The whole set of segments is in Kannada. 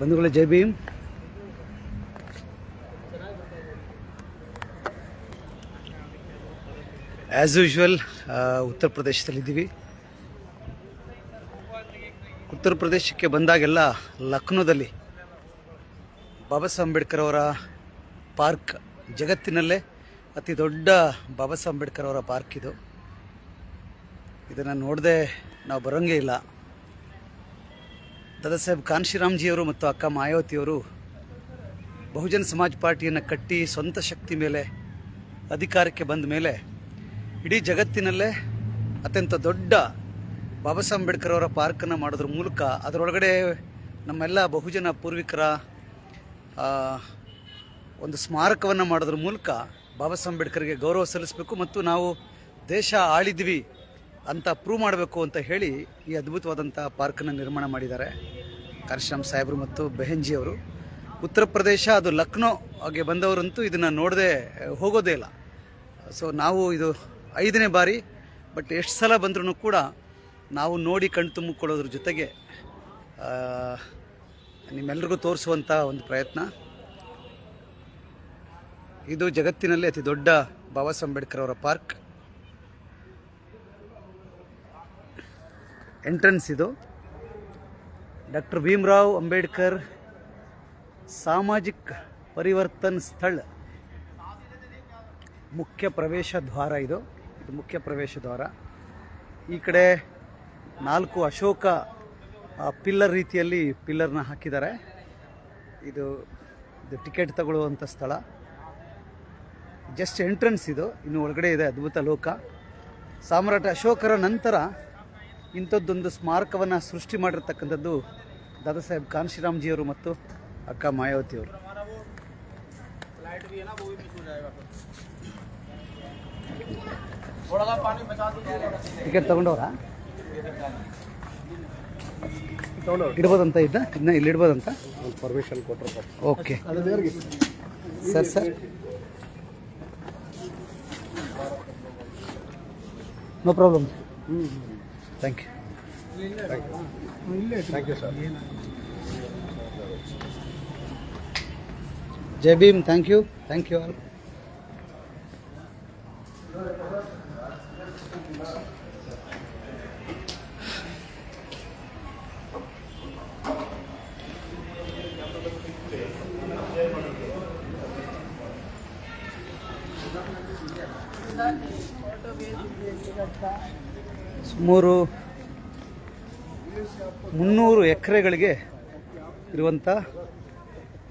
ಬಂಧುಗಳೇ, ಜೈ ಭೀಮ್. ಆ್ಯಸ್ ಯೂಶ್ವಲ್ ಉತ್ತರ ಪ್ರದೇಶದಲ್ಲಿದ್ದೀವಿ. ಉತ್ತರ ಪ್ರದೇಶಕ್ಕೆ ಬಂದಾಗೆಲ್ಲ ಲಕ್ನೋದಲ್ಲಿ ಬಾಬಾ ಸಾಹೇಬ್ ಅಂಬೇಡ್ಕರ್ ಅವರ ಪಾರ್ಕ್ ಜಗತ್ತಿನಲ್ಲೇ ಅತಿ ದೊಡ್ಡ ಬಾಬಾ ಸಾಹೇಬ್ ಅಂಬೇಡ್ಕರ್ ಅವರ ಪಾರ್ಕ್ ಇದು. ಇದನ್ನು ನೋಡದೆ ನಾವು ಬರೋಂಗೇ ಇಲ್ಲ. ದಾದಾ ಸಾಹೇಬ್ ಕಾನ್ಶಿರಾಮ್ಜಿಯವರು ಮತ್ತು ಅಕ್ಕ ಮಾಯಾವತಿಯವರು ಬಹುಜನ ಸಮಾಜ್ ಪಾರ್ಟಿಯನ್ನು ಕಟ್ಟಿ ಸ್ವಂತ ಶಕ್ತಿ ಮೇಲೆ, ಅಧಿಕಾರಕ್ಕೆ ಬಂದ ಮೇಲೆ ಇಡೀ ಜಗತ್ತಿನಲ್ಲೇ ಅತ್ಯಂತ ದೊಡ್ಡ ಬಾಬಾ ಸಾಹೇಬ್ ಅಂಬೇಡ್ಕರ್ ಅವರ ಪಾರ್ಕನ್ನು ಮಾಡೋದ್ರ ಮೂಲಕ. ಅದರೊಳಗಡೆ ನಮ್ಮೆಲ್ಲ ಬಹುಜನ ಪೂರ್ವಿಕರ ಒಂದು ಸ್ಮಾರಕವನ್ನು ಮಾಡೋದ್ರ ಮೂಲಕ ಬಾಬಾ ಸಾಹೇಬ್ ಅಂಬೇಡ್ಕರ್ಗೆ ಗೌರವ ಸಲ್ಲಿಸಬೇಕು ಮತ್ತು ನಾವು ದೇಶ ಆಳಿದ್ವಿ ಅಂತ ಪ್ರೂವ್ ಮಾಡಬೇಕು ಅಂತ ಹೇಳಿ ಈ ಅದ್ಭುತವಾದಂಥ ಪಾರ್ಕನ್ನು ನಿರ್ಮಾಣ ಮಾಡಿದ್ದಾರೆ. ಕಾಶಿರಾಮ್ ಸಾಹೇಬರು ಮತ್ತು ಬೆಹೆಂಜಿ ಅವರು. ಉತ್ತರ ಪ್ರದೇಶ, ಅದು ಲಕ್ನೋ ಹಾಗೆ ಬಂದವರಂತೂ ಇದನ್ನು ನೋಡದೆ ಹೋಗೋದೇ ಇಲ್ಲ. ಸೊ ನಾವು ಇದು ಐದನೇ ಬಾರಿ ಬಟ್ ಎಷ್ಟು ಸಲ ಬಂದ್ರೂ ಕೂಡ ನಾವು ನೋಡಿ ಕಣ್ ತುಂಬಿಕೊಳ್ಳೋದ್ರ ಜೊತೆಗೆ ನಿಮ್ಮೆಲ್ರಿಗೂ ತೋರಿಸುವಂಥ ಒಂದು ಪ್ರಯತ್ನ. ಇದು ಜಗತ್ತಿನಲ್ಲಿ ಅತಿ ದೊಡ್ಡ ಬಾಬಾ ಸಾಹೇಬ್ ಅಂಬೇಡ್ಕರ್ ಅವರ ಪಾರ್ಕ್ ಎಂಟ್ರೆನ್ಸ್ ಇದು. ಡಾಕ್ಟರ್ ಭೀಮ್ರಾವ್ ಅಂಬೇಡ್ಕರ್ ಸಾಮಾಜಿಕ ಪರಿವರ್ತನ್ ಸ್ಥಳ. ಮುಖ್ಯ ಪ್ರವೇಶ ದ್ವಾರ ಇದು. ಇದು ಮುಖ್ಯ ಪ್ರವೇಶ ದ್ವಾರ. ಈ ಕಡೆ ನಾಲ್ಕು ಅಶೋಕ ಪಿಲ್ಲರ್ ರೀತಿಯಲ್ಲಿ ಪಿಲ್ಲರ್ನ ಹಾಕಿದ್ದಾರೆ. ಇದು ಇದು ಟಿಕೆಟ್ ತಗೊಳ್ಳುವಂಥ ಸ್ಥಳ. ಜಸ್ಟ್ ಎಂಟ್ರೆನ್ಸ್ ಇದು. ಇನ್ನು ಒಳಗಡೆ ಇದೆ ಅದ್ಭುತ ಲೋಕ. ಸಾಮ್ರಾಟ ಅಶೋಕರ ನಂತರ ಇಂಥದ್ದೊಂದು ಸ್ಮಾರಕವನ್ನು ಸೃಷ್ಟಿ ಮಾಡಿರ್ತಕ್ಕಂಥದ್ದು ದಾದಾ ಸಾಹೇಬ್ ಕಾನ್ಶಿರಾಮ್ಜಿಯವರು ಮತ್ತು ಅಕ್ಕ ಮಾಯಾವತಿಯವರು. ಟಿಕೆಟ್ ತಗೊಂಡವ್ರ? ಇಡ್ಬೋದಂತ ಇದ್ದ? ಇನ್ನ ಇಲ್ಲಿ ಇಡ್ಬೋದಂತ? ಪರ್ಮಿಷನ್ ಕೊಟ್ಟರು okay. Sir sir. No problem ಹ್ಞೂ thank you thank you sir Jai Bhim thank you thank you all ಸುಮಾರು ಮುನ್ನೂರು ಎಕರೆಗಳಿಗೆ ಇರುವಂಥ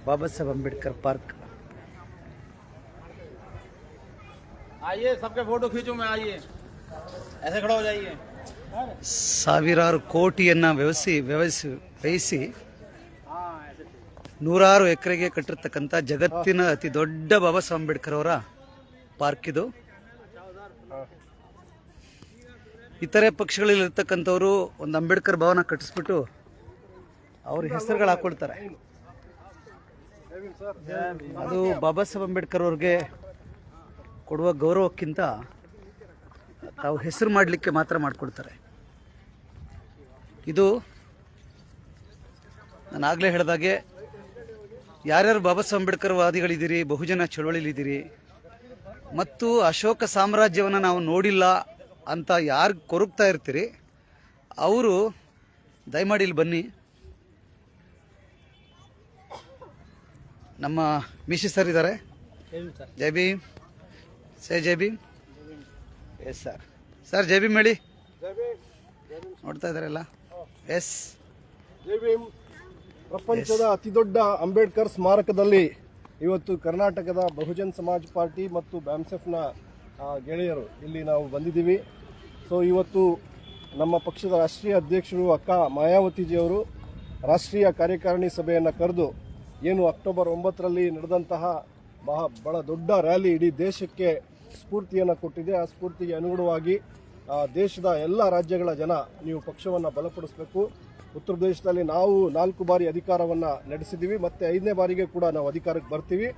ಬಾಬಾ ಸಾಹೇಬ್ ಅಂಬೇಡ್ಕರ್ ಪಾರ್ಕ್. ಸಾವಿರಾರು ಕೋಟಿಯನ್ನು ವ್ಯವಸಿ ವ್ಯವಸಿ ವ್ಯಯಿಸಿ ನೂರಾರು ಎಕರೆಗೆ ಕಟ್ಟಿರ್ತಕ್ಕಂಥ ಜಗತ್ತಿನ ಅತಿ ದೊಡ್ಡ ಬಾಬಾ ಸಾಹೇಬ್ ಅಂಬೇಡ್ಕರ್ ಅವರ ಪಾರ್ಕ್ ಇದು. ಇತರೆ ಪಕ್ಷಗಳಲ್ಲಿರ್ತಕ್ಕಂಥವ್ರು ಒಂದು ಅಂಬೇಡ್ಕರ್ ಭವನ ಕಟ್ಟಿಸ್ಬಿಟ್ಟು ಅವ್ರ ಹೆಸರುಗಳು ಹಾಕೊಳ್ತಾರೆ. ಅದು ಬಾಬಾ ಸಾಹೇಬ್ ಅಂಬೇಡ್ಕರ್ ಅವ್ರಿಗೆ ಕೊಡುವ ಗೌರವಕ್ಕಿಂತ ತಾವು ಹೆಸರು ಮಾಡಲಿಕ್ಕೆ ಮಾತ್ರ ಮಾಡಿಕೊಡ್ತಾರೆ. ಇದು ನಾನು ಆಗಲೇ ಹೇಳಿದಾಗೆ ಯಾರ್ಯಾರು ಬಾಬಾ ಸಾಹೇಬ್ ಅಂಬೇಡ್ಕರ್ ವಾದಿಗಳಿದ್ದೀರಿ, ಬಹುಜನ ಚಳವಳಿಲಿದ್ದೀರಿ ಮತ್ತು ಅಶೋಕ ಸಾಮ್ರಾಜ್ಯವನ್ನು ನಾವು ನೋಡಿಲ್ಲ ಅಂತ ಯಾರು ಕೊರಗ್ತಾ ಇರ್ತೀರಿ ಅವರು ದಯಮಾಡಿ ಇಲ್ಲಿ ಬನ್ನಿ. ನಮ್ಮ ಮಿಶಿ ಸರ್ ಇದ್ದಾರೆ. ಜೈ ಭೀಮ್. ಸೇ ಜೈ ಭೀಮ್. ಎಸ್ ಸರ್ ಸರ್ ಜೈ ಭೀಮ್ ಹೇಳಿ. ನೋಡ್ತಾ ಇದ್ದಾರಲ್ಲ? ಎಸ್ ಜೈ ಭೀಮ್. ಪ್ರಪಂಚದ ಅತಿದೊಡ್ಡ ಅಂಬೇಡ್ಕರ್ ಸ್ಮಾರಕದಲ್ಲಿ ಇವತ್ತು ಕರ್ನಾಟಕದ ಬಹುಜನ್ ಸಮಾಜ್ ಪಾರ್ಟಿ ಮತ್ತು ಬ್ಯಾಮ್ಸೆಫ್ನ ಗೆಳೆಯರು ಇಲ್ಲಿ ನಾವು ಬಂದಿದ್ದೀವಿ. ಸೊ ಇವತ್ತು ನಮ್ಮ ಪಕ್ಷದ ರಾಷ್ಟ್ರೀಯ ಅಧ್ಯಕ್ಷರು ಅಕ್ಕ ಮಾಯಾವತಿಜಿಯವರು ರಾಷ್ಟ್ರೀಯ ಕಾರ್ಯಕಾರಿಣಿ ಸಭೆಯನ್ನು ಕರೆದು ಏನು ಅಕ್ಟೋಬರ್ ಒಂಬತ್ತರಲ್ಲಿ ನಡೆದಂತಹ ಬಹ ಬಹಳ ದೊಡ್ಡ ರ್ಯಾಲಿ ಇಡೀ ದೇಶಕ್ಕೆ ಸ್ಫೂರ್ತಿಯನ್ನು ಕೊಟ್ಟಿದೆ. ಆ ಸ್ಫೂರ್ತಿಗೆ ಅನುಗುಣವಾಗಿ ದೇಶದ ಎಲ್ಲ ರಾಜ್ಯಗಳ ಜನ ನೀವು ಪಕ್ಷವನ್ನು ಬಲಪಡಿಸಬೇಕು. ಉತ್ತರ ಪ್ರದೇಶದಲ್ಲಿ ನಾವು ನಾಲ್ಕು ಬಾರಿ ಅಧಿಕಾರವನ್ನು ನಡೆಸಿದ್ದೀವಿ. ಮತ್ತು ಐದನೇ ಬಾರಿಗೆ ಕೂಡ ನಾವು ಅಧಿಕಾರಕ್ಕೆ ಬರ್ತೀವಿ.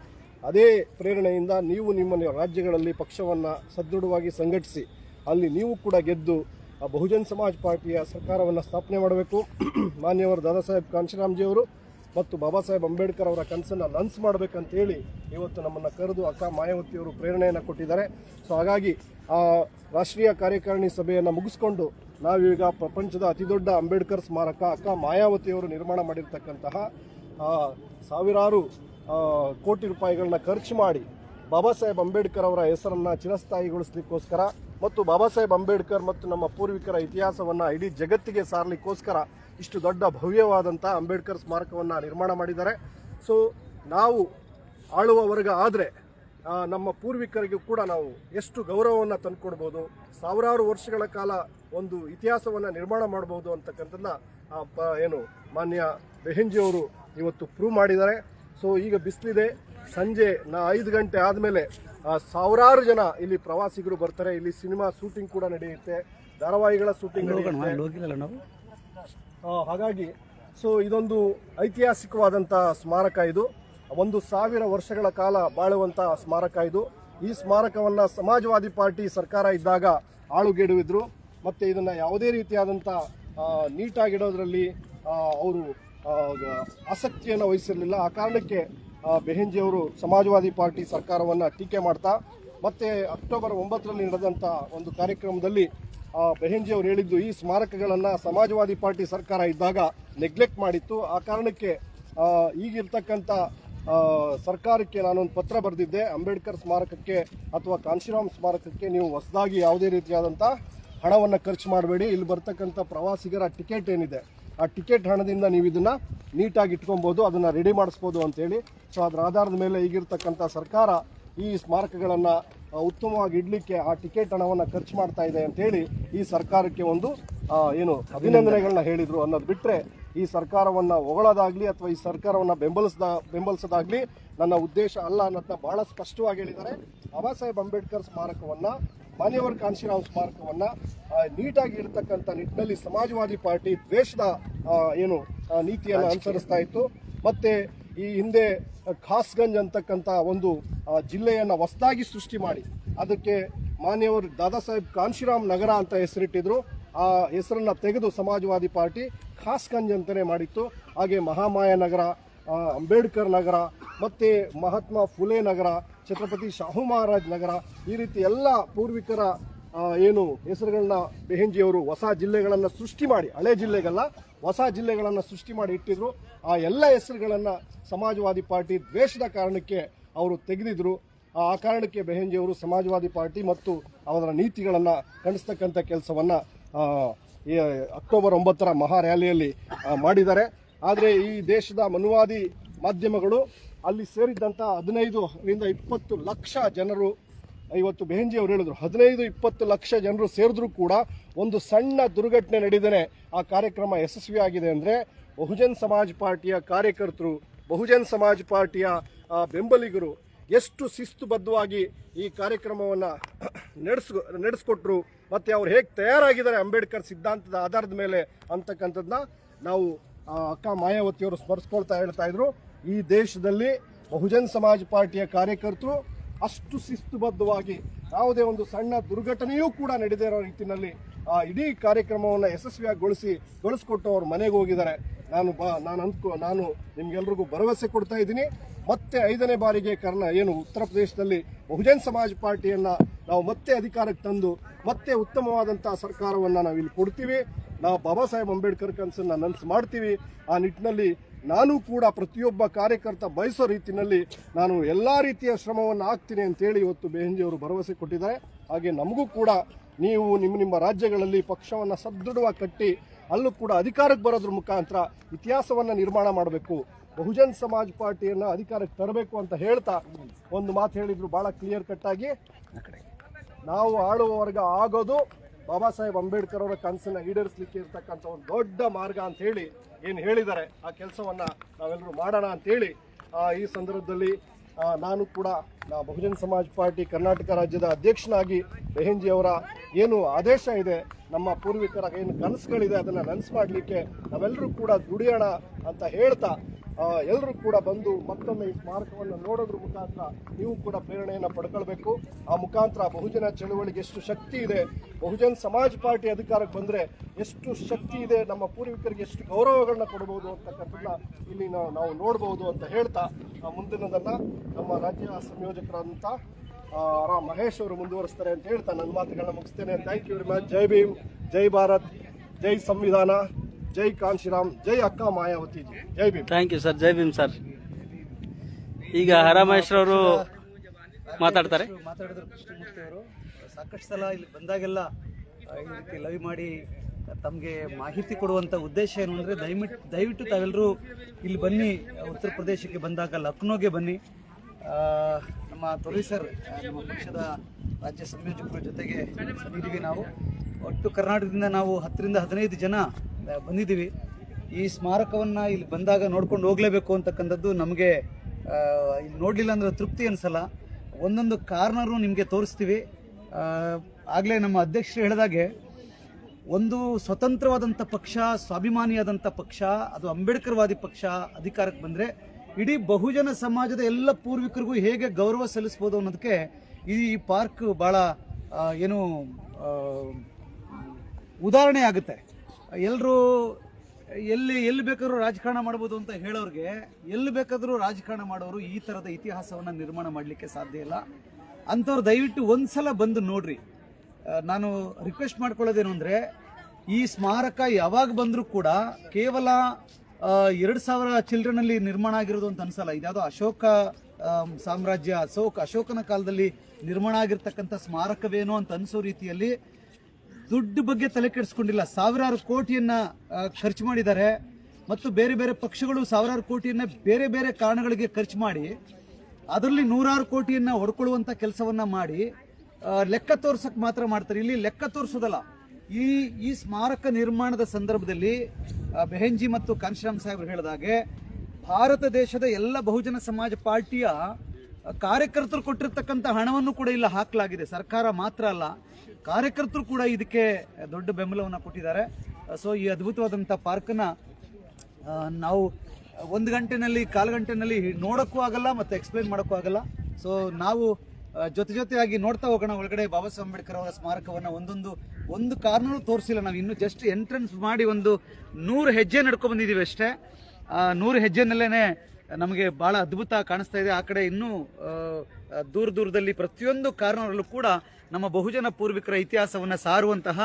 ಅದೇ ಪ್ರೇರಣೆಯಿಂದ ನೀವು ನಿಮ್ಮ ರಾಜ್ಯಗಳಲ್ಲಿ ಪಕ್ಷವನ್ನು ಸದೃಢವಾಗಿ ಸಂಘಟಿಸಿ, ಅಲ್ಲಿ ನೀವು ಕೂಡ ಗೆದ್ದು ಆ ಬಹುಜನ್ ಸಮಾಜ್ ಪಾರ್ಟಿಯ ಸರ್ಕಾರವನ್ನು ಸ್ಥಾಪನೆ ಮಾಡಬೇಕು. ಮಾನ್ಯವರು ದಾದಾ ಸಾಹೇಬ್ ಕಾಂಶರಾಮ್ಜಿಯವರು ಮತ್ತು ಬಾಬಾ ಸಾಹೇಬ್ ಅಂಬೇಡ್ಕರ್ ಅವರ ಕನಸನ್ನು ನನ್ಸ್ ಮಾಡಬೇಕಂತೇಳಿ ಇವತ್ತು ನಮ್ಮನ್ನು ಕರೆದು ಅಕ್ಕ ಮಾಯಾವತಿಯವರು ಪ್ರೇರಣೆಯನ್ನು ಕೊಟ್ಟಿದ್ದಾರೆ. ಸೊ ಹಾಗಾಗಿ ಆ ರಾಷ್ಟ್ರೀಯ ಕಾರ್ಯಕಾರಿಣಿ ಸಭೆಯನ್ನು ಮುಗಿಸ್ಕೊಂಡು ನಾವೀಗ ಪ್ರಪಂಚದ ಅತಿದೊಡ್ಡ ಅಂಬೇಡ್ಕರ್ ಸ್ಮಾರಕ ಅಕ್ಕ ಮಾಯಾವತಿಯವರು ನಿರ್ಮಾಣ ಮಾಡಿರ್ತಕ್ಕಂತಹ ಸಾವಿರಾರು ಕೋಟಿ ರೂಪಾಯಿಗಳನ್ನ ಖರ್ಚು ಮಾಡಿ ಬಾಬಾ ಸಾಹೇಬ್ ಅಂಬೇಡ್ಕರ್ ಅವರ ಹೆಸರನ್ನ ಚಿರಸ್ಥಾಯಿಗೊಳಿಸ್ಲಿಕ್ಕೋಸ್ಕರ ಮತ್ತು ಬಾಬಾ ಸಾಹೇಬ್ ಅಂಬೇಡ್ಕರ್ ಮತ್ತು ನಮ್ಮ ಪೂರ್ವಿಕರ ಇತಿಹಾಸವನ್ನ ಇಡೀ ಜಗತ್ತಿಗೆ ಸಾರಲಿಕ್ಕೋಸ್ಕರ ಇಷ್ಟು ದೊಡ್ಡ ಭವ್ಯವಾದಂಥ ಅಂಬೇಡ್ಕರ್ ಸ್ಮಾರಕವನ್ನ ನಿರ್ಮಾಣ ಮಾಡಿದ್ದಾರೆ. ಸೊ ನಾವು ಆಳುವ ವರ್ಗ ಆದರೆ ನಮ್ಮ ಪೂರ್ವಿಕರಿಗೂ ಕೂಡ ನಾವು ಎಷ್ಟು ಗೌರವವನ್ನು ತಂದುಕೊಡ್ಬೋದು, ಸಾವಿರಾರು ವರ್ಷಗಳ ಕಾಲ ಒಂದು ಇತಿಹಾಸವನ್ನು ನಿರ್ಮಾಣ ಮಾಡ್ಬೋದು ಅಂತಕ್ಕಂಥದ್ದನ್ನ ಏನು ಮಾನ್ಯ ಬೆಹೆಂಜಿಯವರು ಇವತ್ತು ಪ್ರೂವ್ ಮಾಡಿದ್ದಾರೆ. ಸೊ ಈಗ ಬಿಸಿಲಿದೆ. ಸಂಜೆ ನಾ ಐದು ಗಂಟೆ ಆದಮೇಲೆ ಸಾವಿರಾರು ಜನ ಇಲ್ಲಿ ಪ್ರವಾಸಿಗರು ಬರ್ತಾರೆ. ಇಲ್ಲಿ ಸಿನಿಮಾ ಶೂಟಿಂಗ್ ಕೂಡ ನಡೆಯುತ್ತೆ. ಧಾರಾವಾಹಿಗಳ ಶೂಟಿಂಗ್ ಹಾಗಾಗಿ ಸೊ ಇದೊಂದು ಐತಿಹಾಸಿಕವಾದಂಥ ಸ್ಮಾರಕ ಇದು. ಒಂದು ಸಾವಿರ ವರ್ಷಗಳ ಕಾಲ ಬಾಳುವಂಥ ಸ್ಮಾರಕ ಇದು. ಈ ಸ್ಮಾರಕವನ್ನು ಸಮಾಜವಾದಿ ಪಾರ್ಟಿ ಸರ್ಕಾರ ಇದ್ದಾಗ ಆಳುಗೆಡುವಿದ್ರು. ಮತ್ತು ಇದನ್ನು ಯಾವುದೇ ರೀತಿಯಾದಂಥ ನೀಟಾಗಿಡೋದ್ರಲ್ಲಿ ಅವರು ಆಸಕ್ತಿಯನ್ನು ವಹಿಸಿರಲಿಲ್ಲ. ಆ ಕಾರಣಕ್ಕೆ ಬೆಹೆಂಜಿಯವರು ಸಮಾಜವಾದಿ ಪಾರ್ಟಿ ಸರ್ಕಾರವನ್ನು ಟೀಕೆ ಮಾಡ್ತಾ ಮತ್ತೆ ಅಕ್ಟೋಬರ್ ಒಂಬತ್ತರಲ್ಲಿ ನಡೆದಂಥ ಒಂದು ಕಾರ್ಯಕ್ರಮದಲ್ಲಿ ಆ, ಬೆಹೆಂಜಿ ಅವರು ಹೇಳಿದ್ದು ಈ ಸ್ಮಾರಕಗಳನ್ನು ಸಮಾಜವಾದಿ ಪಾರ್ಟಿ ಸರ್ಕಾರ ಇದ್ದಾಗ ನೆಗ್ಲೆಕ್ಟ್ ಮಾಡಿತ್ತು. ಆ ಕಾರಣಕ್ಕೆ ಈಗಿರ್ತಕ್ಕಂಥ ಸರ್ಕಾರಕ್ಕೆ ನಾನೊಂದು ಪತ್ರ ಬರೆದಿದ್ದೆ. ಅಂಬೇಡ್ಕರ್ ಸ್ಮಾರಕಕ್ಕೆ ಅಥವಾ ಕಾಂಶಿರಾಮ್ ಸ್ಮಾರಕಕ್ಕೆ ನೀವು ಹೊಸದಾಗಿ ಯಾವುದೇ ರೀತಿಯಾದಂಥ ಹಣವನ್ನು ಖರ್ಚು ಮಾಡಬೇಡಿ. ಇಲ್ಲಿ ಬರ್ತಕ್ಕಂಥ ಪ್ರವಾಸಿಗರ ಟಿಕೆಟ್ ಏನಿದೆ ಆ ಟಿಕೆಟ್ ಹಣದಿಂದ ನೀವು ಇದನ್ನು ನೀಟಾಗಿ ಇಟ್ಕೊಬೋದು, ಅದನ್ನು ರೆಡಿ ಮಾಡಿಸ್ಬೋದು ಅಂತೇಳಿ ಸೊ ಅದರ ಆಧಾರದ ಮೇಲೆ ಈಗಿರ್ತಕ್ಕಂಥ ಸರ್ಕಾರ ಈ ಸ್ಮಾರಕಗಳನ್ನು ಉತ್ತಮವಾಗಿ ಇಡಲಿಕ್ಕೆ ಆ ಟಿಕೆಟ್ ಹಣವನ್ನು ಖರ್ಚು ಮಾಡ್ತಾ ಇದೆ ಅಂತೇಳಿ ಈ ಸರ್ಕಾರಕ್ಕೆ ಒಂದು ಏನು ಅಭಿನಂದನೆಗಳನ್ನ ಹೇಳಿದರು ಅನ್ನೋದು ಬಿಟ್ಟರೆ ಈ ಸರ್ಕಾರವನ್ನು ಹೊಗಳೋದಾಗಲಿ ಅಥವಾ ಈ ಸರ್ಕಾರವನ್ನು ಬೆಂಬಲಿಸದ, ಬೆಂಬಲಿಸೋದಾಗಲಿ ನನ್ನ ಉದ್ದೇಶ ಅಲ್ಲ ಅನ್ನೋದನ್ನ ಭಾಳ ಸ್ಪಷ್ಟವಾಗಿ ಹೇಳಿದ್ದಾರೆ. ಬಾಬಾ ಸಾಹೇಬ್ ಅಂಬೇಡ್ಕರ್ ಸ್ಮಾರಕವನ್ನು ಮಾನ್ಯವರ್ ಕಾಂಶಿರಾವ್ ಸ್ಮಾರಕವನ್ನು ನೀಟಾಗಿ ಇರತಕ್ಕಂಥ ನಿಟ್ಟಿನಲ್ಲಿ ಸಮಾಜವಾದಿ ಪಾರ್ಟಿ ದ್ವೇಷದ ಏನು ನೀತಿಯನ್ನು ಅನುಸರಿಸ್ತಾ ಇತ್ತು. ಮತ್ತೆ ಈ ಹಿಂದೆ ಖಾಸ್ಗಂಜ್ ಅಂತಕ್ಕಂಥ ಒಂದು ಜಿಲ್ಲೆಯನ್ನು ಹೊಸದಾಗಿ ಸೃಷ್ಟಿ ಮಾಡಿ ಅದಕ್ಕೆ ಮಾನ್ಯವರು ದಾದಾ ಸಾಹೇಬ್ ಕಾಂಶಿರಾಮ್ ನಗರ ಅಂತ ಹೆಸರಿಟ್ಟಿದ್ರು. ಆ ಹೆಸರನ್ನ ತೆಗೆದು ಸಮಾಜವಾದಿ ಪಾರ್ಟಿ ಖಾಸ್ಗಂಜ್ ಅಂತಲೇ ಮಾಡಿತ್ತು. ಹಾಗೆ ಮಹಾಮಾಯ ನಗರ ಅಂಬೇಡ್ಕರ್ ನಗರ ಮತ್ತು ಮಹಾತ್ಮ ಫುಲೆ ನಗರ ಛತ್ರಪತಿ ಶಾಹು ಮಹಾರಾಜ್ ನಗರ ಈ ರೀತಿ ಎಲ್ಲ ಪೂರ್ವಿಕರ ಏನು ಹೆಸರುಗಳನ್ನ ಬೆಹೆಂಜಿಯವರು ಹೊಸ ಜಿಲ್ಲೆಗಳನ್ನು ಸೃಷ್ಟಿ ಮಾಡಿ, ಹಳೆ ಜಿಲ್ಲೆಗಲ್ಲ, ಹೊಸ ಜಿಲ್ಲೆಗಳನ್ನು ಸೃಷ್ಟಿ ಮಾಡಿ ಇಟ್ಟಿದ್ರು. ಆ ಎಲ್ಲ ಹೆಸರುಗಳನ್ನು ಸಮಾಜವಾದಿ ಪಾರ್ಟಿ ದ್ವೇಷದ ಕಾರಣಕ್ಕೆ ಅವರು ತೆಗೆದಿದ್ರು. ಆ ಕಾರಣಕ್ಕೆ ಬೆಹೆಂಜಿಯವರು ಸಮಾಜವಾದಿ ಪಾರ್ಟಿ ಮತ್ತು ಅವರ ನೀತಿಗಳನ್ನು ಖಂಡಿಸ್ತಕ್ಕಂಥ ಕೆಲಸವನ್ನು ಅಕ್ಟೋಬರ್ ಒಂಬತ್ತರ ಮಹಾ ರ್ಯಾಲಿಯಲ್ಲಿ ಮಾಡಿದ್ದಾರೆ. ಆದರೆ ಈ ದೇಶದ ಮನುವಾದಿ ಮಾಧ್ಯಮಗಳು ಅಲ್ಲಿ ಸೇರಿದ್ದಂಥ ಹದಿನೈದರಿಂದ ಇಪ್ಪತ್ತು ಲಕ್ಷ ಜನರು, ಇವತ್ತು ಬೆಹೆಂಜಿ ಅವರು ಹೇಳಿದ್ರು, ಹದಿನೈದು ಇಪ್ಪತ್ತು ಲಕ್ಷ ಜನರು ಸೇರಿದ್ರೂ ಕೂಡ ಒಂದು ಸಣ್ಣ ದುರ್ಘಟನೆ ನಡೆದರೆ ಆ ಕಾರ್ಯಕ್ರಮ ಯಶಸ್ವಿಯಾಗಿದೆ ಅಂದರೆ ಬಹುಜನ್ ಸಮಾಜ್ ಪಾರ್ಟಿಯ ಕಾರ್ಯಕರ್ತರು, ಬಹುಜನ್ ಸಮಾಜ್ ಪಾರ್ಟಿಯ ಬೆಂಬಲಿಗರು ಎಷ್ಟು ಶಿಸ್ತುಬದ್ಧವಾಗಿ ಈ ಕಾರ್ಯಕ್ರಮವನ್ನು ನಡೆಸ್ ನಡೆಸ್ಕೊಟ್ರು, ಮತ್ತು ಅವ್ರು ಹೇಗೆ ತಯಾರಾಗಿದ್ದಾರೆ ಅಂಬೇಡ್ಕರ್ ಸಿದ್ಧಾಂತದ ಆಧಾರದ ಮೇಲೆ ಅಂತಕ್ಕಂಥದ್ದನ್ನ ನಾವು ಅಕ್ಕ ಮಾಯಾವತಿಯವರು ಸ್ಮರಿಸ್ಕೊಳ್ತಾ ಹೇಳ್ತಾ ಇದ್ರು. ಈ ದೇಶದಲ್ಲಿ ಬಹುಜನ್ ಸಮಾಜ್ ಪಾರ್ಟಿಯ ಕಾರ್ಯಕರ್ತರು ಅಷ್ಟು ಶಿಸ್ತುಬದ್ಧವಾಗಿ ಯಾವುದೇ ಒಂದು ಸಣ್ಣ ದುರ್ಘಟನೆಯೂ ಕೂಡ ನಡೆದೇ ಇರೋ ರೀತಿಯಲ್ಲಿ ಆ, ಇಡೀ ಕಾರ್ಯಕ್ರಮವನ್ನು ಯಶಸ್ವಿಯಾಗಿಗೊಳಿಸಿ ಗೊಳಿಸ್ಕೊಟ್ಟು ಅವ್ರ ಮನೆಗೆ ಹೋಗಿದ್ದಾರೆ. ನಾನು ಬಾ, ನಾನು ಅಂದ್ಕೊ, ನಾನು ನಿಮ್ಗೆಲ್ರಿಗೂ ಭರವಸೆ ಕೊಡ್ತಾ ಇದ್ದೀನಿ. ಮತ್ತೆ ಐದನೇ ಬಾರಿಗೆ ಕರ್ನ ಏನು? ಉತ್ತರ ಪ್ರದೇಶದಲ್ಲಿ ಬಹುಜನ್ ಸಮಾಜ್ ಪಾರ್ಟಿಯನ್ನು ನಾವು ಮತ್ತೆ ಅಧಿಕಾರಕ್ಕೆ ತಂದು ಮತ್ತೆ ಉತ್ತಮವಾದಂಥ ಸರ್ಕಾರವನ್ನು ನಾವು ಇಲ್ಲಿ ಕೊಡ್ತೀವಿ. ನಾವು ಬಾಬಾ ಸಾಹೇಬ್ ಅಂಬೇಡ್ಕರ್ ಕನಸನ್ನು ನನಸು ಮಾಡ್ತೀವಿ. ಆ ನಿಟ್ಟಿನಲ್ಲಿ ನಾನು ಕೂಡ ಪ್ರತಿಯೊಬ್ಬ ಕಾರ್ಯಕರ್ತ ಬಯಸೋ ರೀತಿಯಲ್ಲಿ ನಾನು ಎಲ್ಲ ರೀತಿಯ ಶ್ರಮವನ್ನು ಹಾಕ್ತೀನಿ ಅಂತೇಳಿ ಇವತ್ತು ಬೆಹಂಜಿಯವರು ಭರವಸೆ ಕೊಟ್ಟಿದ್ದಾರೆ. ಹಾಗೆ ನಮಗೂ ಕೂಡ ನೀವು ನಿಮ್ಮ ನಿಮ್ಮ ರಾಜ್ಯಗಳಲ್ಲಿ ಪಕ್ಷವನ್ನು ಸದೃಢವಾಗಿ ಕಟ್ಟಿ ಅಲ್ಲೂ ಕೂಡ ಅಧಿಕಾರಕ್ಕೆ ಬರೋದ್ರ ಮುಖಾಂತರ ಇತಿಹಾಸವನ್ನು ನಿರ್ಮಾಣ ಮಾಡಬೇಕು. ಬಹುಜನ್ ಸಮಾಜ್ ಪಾರ್ಟಿಯನ್ನು ಅಧಿಕಾರಕ್ಕೆ ತರಬೇಕು ಅಂತ ಹೇಳ್ತಾ ಒಂದು ಮಾತು ಹೇಳಿದ್ರು. ಭಾಳ ಕ್ಲಿಯರ್ ಕಟ್ಟಾಗಿ ನಾವು ಆಳುವ ವರ್ಗ ಆಗೋದು. ಬಾಬಾ ಸಾಹೇಬ್ ಅಂಬೇಡ್ಕರ್ ಅವರ ಕನಸನ್ನ ಈಡೇರಿಸಲಿಕ್ಕೆ ಇರತಕ್ಕಂಥ ಒಂದು ದೊಡ್ಡ ಮಾರ್ಗ ಅಂತ ಹೇಳಿ ಏನು ಹೇಳಿದ್ದಾರೆ ಆ ಕೆಲಸವನ್ನು ನಾವೆಲ್ಲರೂ ಮಾಡೋಣ ಅಂತ ಹೇಳಿ ಆ, ಈ ಸಂದರ್ಭದಲ್ಲಿ ನಾನು ಕೂಡ ಬಹುಜನ್ ಸಮಾಜ್ ಪಾರ್ಟಿ ಕರ್ನಾಟಕ ರಾಜ್ಯದ ಅಧ್ಯಕ್ಷನಾಗಿ ಬೆಹೆಂಜಿ ಅವರ ಏನು ಆದೇಶ ಇದೆ ನಮ್ಮ ಪೂರ್ವಿಕರ ಏನು ಕನಸುಗಳಿದೆ, ಅದನ್ನು ನನಸು ಮಾಡಲಿಕ್ಕೆ ನಾವೆಲ್ಲರೂ ಕೂಡ ದುಡಿಯೋಣ ಅಂತ ಹೇಳ್ತಾ ಎಲ್ಲರೂ ಕೂಡ ಬಂದು ಮತ್ತೊಮ್ಮೆ ಈ ಸ್ಮಾರಕವನ್ನು ನೋಡೋದ್ರ ಮುಖಾಂತರ ನೀವು ಕೂಡ ಪ್ರೇರಣೆಯನ್ನು ಪಡ್ಕೊಳ್ಬೇಕು. ಆ ಮುಖಾಂತರ ಬಹುಜನ ಚಳುವಳಿಗೆ ಎಷ್ಟು ಶಕ್ತಿ ಇದೆ, ಬಹುಜನ್ ಸಮಾಜ ಪಾರ್ಟಿ ಅಧಿಕಾರಕ್ಕೆ ಬಂದರೆ ಎಷ್ಟು ಶಕ್ತಿ ಇದೆ, ನಮ್ಮ ಪೂರ್ವಿಕರಿಗೆ ಎಷ್ಟು ಗೌರವಗಳನ್ನ ಕೊಡಬಹುದು ಅಂತಕ್ಕಂಥದ್ದನ್ನ ಇಲ್ಲಿ ನಾವು ನಾವು ನೋಡ್ಬೋದು ಅಂತ ಹೇಳ್ತಾ ಮುಂದಿನದನ್ನು ನಮ್ಮ ರಾಜ್ಯ ಸಂಯೋಜಕರಾದಂಥ ಆ, ರಾಮ್ ಮಹೇಶ್ ಅವರು ಮುಂದುವರಿಸ್ತಾರೆ ಅಂತ ಹೇಳ್ತಾ ನನ್ನ ಮಾತುಗಳನ್ನ ಮುಗಿಸ್ತೇನೆ. ಥ್ಯಾಂಕ್ ಯು ವೆರಿ ಮಚ್ ಜೈ ಭೀಮ್ ಜೈ ಭಾರತ್ ಜೈ ಸಂವಿಧಾನ ಜೈ ಕಾಂಶಿರಾಮ್ ಜೈ ಅಕ್ಕ ಮಾಯಾವತಿ ಜಿ. ಜೈ Bhim. Thank you sir Jai Bhim sir ಈಗ ಹರಮಹೇಶ್ವರವರು ಮಾತಾಡ್ತಾರೆ ಮಾತಾಡಿದ್ರು ಕೃಷ್ಣಮೂರ್ತಿ ಅವರು ಸಾಕಷ್ಟು ಸಲ ಇಲ್ಲಿ ಬಂದಾಗೆಲ್ಲ ಈ ರೀತಿ ಲವಿ ಮಾಡಿ ತಮಗೆ ಮಾಹಿತಿ ಕೊಡುವಂಥ ಉದ್ದೇಶ ಏನು ಅಂದರೆ ದಯವಿಟ್ಟು ದಯವಿಟ್ಟು ತಾವೆಲ್ಲರೂ ಇಲ್ಲಿ ಬನ್ನಿ ಉತ್ತರ ಪ್ರದೇಶಕ್ಕೆ ಬಂದಾಗ ಲಕ್ನೋಗೆ ಬನ್ನಿ. ಆ, ನಮ್ಮ ತೊಲಿ ಸರ್, ನಮ್ಮ ಪಕ್ಷದ ರಾಜ್ಯ ಸಂಯೋಜಕರ ಜೊತೆಗೆ ಬಂದಿದ್ದೀವಿ ನಾವು. ಒಟ್ಟು ಕರ್ನಾಟಕದಿಂದ ನಾವು ಹತ್ತರಿಂದ ಹದಿನೈದು ಜನ ಬಂದಿದ್ದೀವಿ. ಈ ಸ್ಮಾರಕವನ್ನು ಇಲ್ಲಿ ಬಂದಾಗ ನೋಡ್ಕೊಂಡು ಹೋಗಲೇಬೇಕು ಅಂತಕ್ಕಂಥದ್ದು ನಮಗೆ ಇಲ್ಲಿ ನೋಡಲಿಲ್ಲ ಅಂದ್ರೆ ತೃಪ್ತಿ ಅನಿಸಲ್ಲ. ಒಂದೊಂದು ಕಾರ್ನರು ನಿಮಗೆ ತೋರಿಸ್ತೀವಿ. ಆಗಲೇ ನಮ್ಮ ಅಧ್ಯಕ್ಷರು ಹೇಳಿದಾಗೆ, ಒಂದು ಸ್ವತಂತ್ರವಾದಂಥ ಪಕ್ಷ, ಸ್ವಾಭಿಮಾನಿಯಾದಂಥ ಪಕ್ಷ, ಅದು ಅಂಬೇಡ್ಕರ್ವಾದಿ ಪಕ್ಷ ಅಧಿಕಾರಕ್ಕೆ ಬಂದರೆ ಇಡೀ ಬಹುಜನ ಸಮಾಜದ ಎಲ್ಲ ಪೂರ್ವಿಕರಿಗೂ ಹೇಗೆ ಗೌರವ ಸಲ್ಲಿಸ್ಬೋದು ಅನ್ನೋದಕ್ಕೆ ಈ ಪಾರ್ಕ್ ಭಾಳ ಏನು ಉದಾಹರಣೆ ಆಗುತ್ತೆ. ಎಲ್ಲರೂ ಎಲ್ಲಿ ಎಲ್ಲಿ ಬೇಕಾದ್ರೂ ರಾಜಕಾರಣ ಮಾಡ್ಬೋದು ಅಂತ ಹೇಳೋರಿಗೆ ಎಲ್ಲಿ ಬೇಕಾದರೂ ರಾಜಕಾರಣ ಮಾಡೋರು ಈ ಥರದ ಇತಿಹಾಸವನ್ನು ನಿರ್ಮಾಣ ಮಾಡಲಿಕ್ಕೆ ಸಾಧ್ಯ ಇಲ್ಲ. ಅಂಥವ್ರು ದಯವಿಟ್ಟು ಒಂದ್ಸಲ ಬಂದು ನೋಡ್ರಿ. ನಾನು ರಿಕ್ವೆಸ್ಟ್ ಮಾಡ್ಕೊಳ್ಳೋದೇನು ಅಂದರೆ ಈ ಸ್ಮಾರಕ ಯಾವಾಗ ಬಂದರೂ ಕೂಡ ಕೇವಲ ಎರಡು ಸಾವಿರ ಚಿಲ್ಡ್ರನಲ್ಲಿ ನಿರ್ಮಾಣ ಆಗಿರೋದು ಅಂತ ಅನ್ಸಲ್ಲ. ಇದ್ಯಾವುದೋ ಅಶೋಕ ಸಾಮ್ರಾಜ್ಯ, ಅಶೋಕ, ಅಶೋಕನ ಕಾಲದಲ್ಲಿ ನಿರ್ಮಾಣ ಆಗಿರ್ತಕ್ಕಂಥ ಸ್ಮಾರಕವೇನೋ ಅಂತ ಅನಿಸೋ ರೀತಿಯಲ್ಲಿ ದುಡ್ಡು ಬಗ್ಗೆ ತಲೆ ಕೆಡಿಸ್ಕೊಂಡಿಲ್ಲ. ಸಾವಿರಾರು ಕೋಟಿಯನ್ನ ಖರ್ಚು ಮಾಡಿದ್ದಾರೆ. ಮತ್ತು ಬೇರೆ ಬೇರೆ ಪಕ್ಷಗಳು ಸಾವಿರಾರು ಕೋಟಿಯನ್ನ ಬೇರೆ ಬೇರೆ ಕಾರಣಗಳಿಗೆ ಖರ್ಚು ಮಾಡಿ, ಅದರಲ್ಲಿ ನೂರಾರು ಕೋಟಿಯನ್ನ ಹೊಡ್ಕೊಳ್ಳುವಂಥ ಕೆಲಸವನ್ನ ಮಾಡಿ ಲೆಕ್ಕ ತೋರ್ಸಕ್ಕೆ ಮಾತ್ರ ಮಾಡ್ತಾರೆ. ಇಲ್ಲಿ ಲೆಕ್ಕ ತೋರಿಸೋದಲ್ಲ. ಈ ಈ ಸ್ಮಾರಕ ನಿರ್ಮಾಣದ ಸಂದರ್ಭದಲ್ಲಿ ಬೆಹೆಂಜಿ ಮತ್ತು ಕಾಂಶಿರಾಮ್ ಸಾಹೇಬರು ಹೇಳಿದಾಗೆ ಭಾರತ ದೇಶದ ಎಲ್ಲ ಬಹುಜನ ಸಮಾಜ ಪಾರ್ಟಿಯ ಕಾರ್ಯಕರ್ತರು ಕೊಟ್ಟಿರ್ತಕ್ಕಂಥ ಹಣವನ್ನು ಕೂಡ ಇಲ್ಲ ಹಾಕಲಾಗಿದೆ. ಸರ್ಕಾರ ಮಾತ್ರ ಅಲ್ಲ, ಕಾರ್ಯಕರ್ತರು ಕೂಡ ಇದಕ್ಕೆ ದೊಡ್ಡ ಬೆಂಬಲವನ್ನು ಕೊಟ್ಟಿದ್ದಾರೆ. ಸೊ, ಈ ಅದ್ಭುತವಾದಂಥ ಪಾರ್ಕನ್ನ ನಾವು ಒಂದು ಗಂಟೆನಲ್ಲಿ, ಕಾಲು ಗಂಟೆನಲ್ಲಿ ನೋಡೋಕ್ಕೂ ಆಗಲ್ಲ ಮತ್ತು ಎಕ್ಸ್ಪ್ಲೇನ್ ಮಾಡೋಕ್ಕೂ ಆಗಲ್ಲ. ಸೊ, ನಾವು ಜೊತೆ ಜೊತೆಯಾಗಿ ನೋಡ್ತಾ ಹೋಗೋಣ. ಒಳಗಡೆ ಬಾಬಾ ಸಾಹೇಬ್ ಅಂಬೇಡ್ಕರ್ ಅವರ ಸ್ಮಾರಕವನ್ನು ಒಂದೊಂದು, ಒಂದು ಕಾರ್ನೂ ತೋರಿಸಿಲ್ಲ. ನಾವು ಇನ್ನು ಜಸ್ಟ್ ಎಂಟ್ರೆನ್ಸ್ ಮಾಡಿ ಒಂದು ನೂರು ಹೆಜ್ಜೆ ನಡ್ಕೊಂಡು ಬಂದಿದ್ದೀವಿ ಅಷ್ಟೇ. ನೂರು ಹೆಜ್ಜೆನಲ್ಲೇ ನಮಗೆ ಬಹಳ ಅದ್ಭುತ ಕಾಣಿಸ್ತಾ ಇದೆ. ಆ ಕಡೆ ಇನ್ನೂ ದೂರ ದೂರದಲ್ಲಿ ಪ್ರತಿಯೊಂದು ಕಾರ್ನರಲ್ಲೂ ಕೂಡ ನಮ್ಮ ಬಹುಜನ ಪೂರ್ವಿಕರ ಇತಿಹಾಸವನ್ನು ಸಾರುವಂತಹ,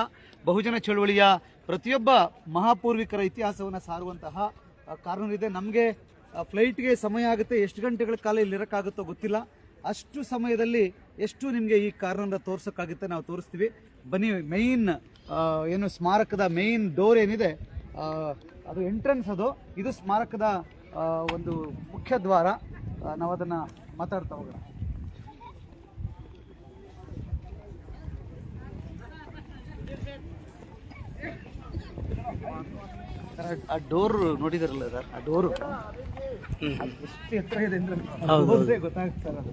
ಬಹುಜನ ಚಳುವಳಿಯ ಪ್ರತಿಯೊಬ್ಬ ಮಹಾಪೂರ್ವಿಕರ ಇತಿಹಾಸವನ್ನು ಸಾರುವಂತಹ ಇದೆ ನಮಗೆ ಫ್ಲೈಟ್ಗೆ ಸಮಯ ಆಗುತ್ತೆ. ಎಷ್ಟು ಗಂಟೆಗಳ ಕಾಲ ಇಲ್ಲಿ ಇರೋಕ್ಕಾಗುತ್ತೋ ಗೊತ್ತಿಲ್ಲ. ಅಷ್ಟು ಸಮಯದಲ್ಲಿ ಎಷ್ಟು ನಿಮಗೆ ಈ ಕಾರ್ನರ್ ತೋರ್ಸೋಕ್ಕಾಗುತ್ತೆ ನಾವು ತೋರಿಸ್ತೀವಿ. ಬನ್ನಿ ಮೇಯ್ನ್ ಏನು ಸ್ಮಾರಕದ ಮೇಯ್ನ್ ಡೋರ್ ಏನಿದೆ ಅದು ಎಂಟ್ರೆನ್ಸ್ ಅದು. ಇದು ಸ್ಮಾರಕದ ಒಂದು ಮುಖ್ಯ ದ್ವಾರ. ನಾವು ಅದನ್ನು ಮಾತಾಡ್ತಾ ಹೋಗೋಣ. ಆ ಡೋರ್ ನೋಡಿದಾರಲ್ಲ ಸರ್? ಆ ಡೋರು ಎಷ್ಟು ಎತ್ತರ ಇದೆ ಅಂದ್ರೆ ಗೊತ್ತಾಗುತ್ತೆ ಸರ್ ಅದು